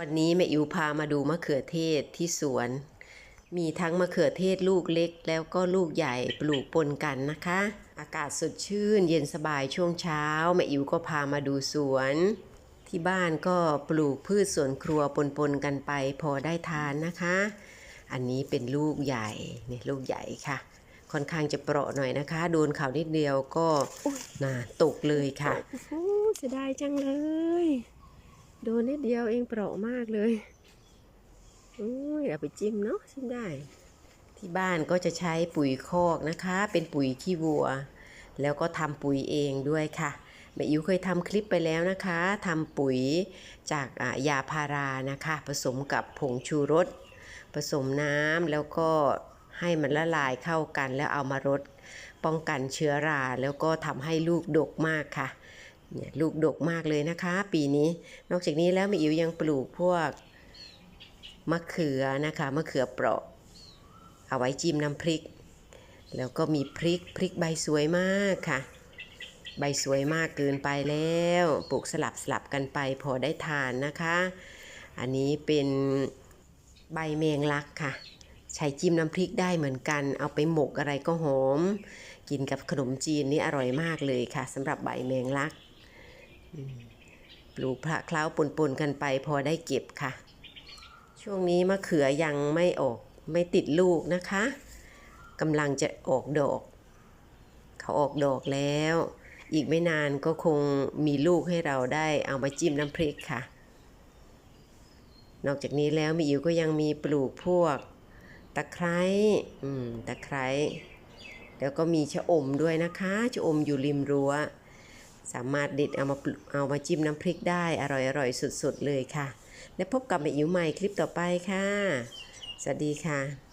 วันนี้แม่อิวพามาดูมะเขือเทศที่สวน มีทั้งมะเขือเทศลูกเล็ก แล้วก็ลูกใหญ่ปลูกปนกันนะคะ อากาศสดชื่นเย็นสบายช่วงเช้าแม่อิวก็พามาดูสวน ที่บ้านก็ปลูกพืชสวนครัวปนๆกันไปพอได้ทานนะคะ อันนี้เป็นลูกใหญ่นี่ลูกใหญ่ค่ะ ค่อนข้างจะเปราะหน่อยนะคะ โดนเขานิดเดียวก็น่าตกเลยค่ะโอ้เสียดายจังเลย โดนนิดเดียวเองเปราะมากเลยโอ้ยเอาไปจิ้มเนาะชิมได้ ที่บ้านก็จะใช้ปุ๋ยคอกนะคะ เป็นปุ๋ยขี้วัว แล้วก็ทำปุ๋ยเองด้วยค่ะแม่อิ๋วเคยทำคลิปไปแล้วนะคะทำปุ๋ยจากยาพารานะคะ ผสมกับผงชูรส ผสมน้ำแล้วก็ให้มันละลายเข้ากันแล้วเอามารดป้องกันเชื้อรา แล้วก็ทำให้ลูกดกมากค่ะ เนี่ยลูกดกมากเลยนะคะ ปีนี้ นอกจากนี้แล้วแม่อิ๋วยังปลูกพวกมะเขือนะคะมะเขือเปราะ เอาไว้จิ้มน้ำพริก แล้วก็มีพริกพริกใบสวยมากค่ะ ใบสวยมากเกินไปแล้วปลูกสลับสลับกันไปพอได้ทานนะคะ อันนี้เป็นใบแมงลักค่ะ ใช้จิ้มน้ำพริกได้เหมือนกัน เอาไปหมกอะไรก็หอม กินกับขนมจีนนี่อร่อยมากเลยค่ะสำหรับใบแมงลัก ปลูกพระเคล้าปนๆกันไปพอได้เก็บค่ะ ช่วงนี้มะเขือยังไม่ออกไม่ติดลูกนะคะกำลังจะออกดอก เขาออกดอกแล้ว อีกไม่นานก็คงมีลูกให้เราได้เอามาจิ้มน้ำพริกค่ะ นอกจากนี้แล้วมีอิ๋วก็ยังมีปลูกพวกตะไคร้อืมตะไคร้แล้วก็มีชะอมด้วยนะคะ ชะอมอยู่ริมรั้ว สามารถดิดเอามาปลูกเอามาจิ้มน้ำพริกได้อร่อยอร่อยสุดๆเลยค่ะ และพบกับแม่อิ๋วใหม่คลิปต่อไปค่ะ สวัสดีค่ะ